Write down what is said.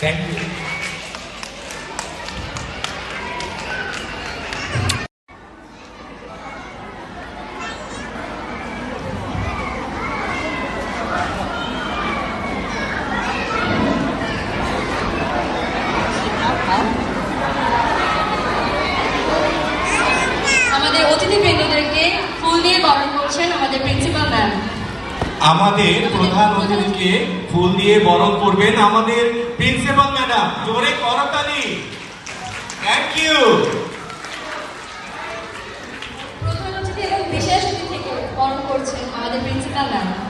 Thank you. আমাদের অতিথি বৃন্দদেরকে ফুল দিয়ে বরণ করছেন আমাদের প্রিন্সিপাল প্রধান অতিথিকে ফুল দিয়ে বরণ করবেন আমাদের প্রিন্সিপাল ম্যাডাম, জোরে করতালি থ্যাংক ইউ বিশেষ অতিথিকে বরণ করছেন আমাদের প্রিন্সিপাল ম্যাম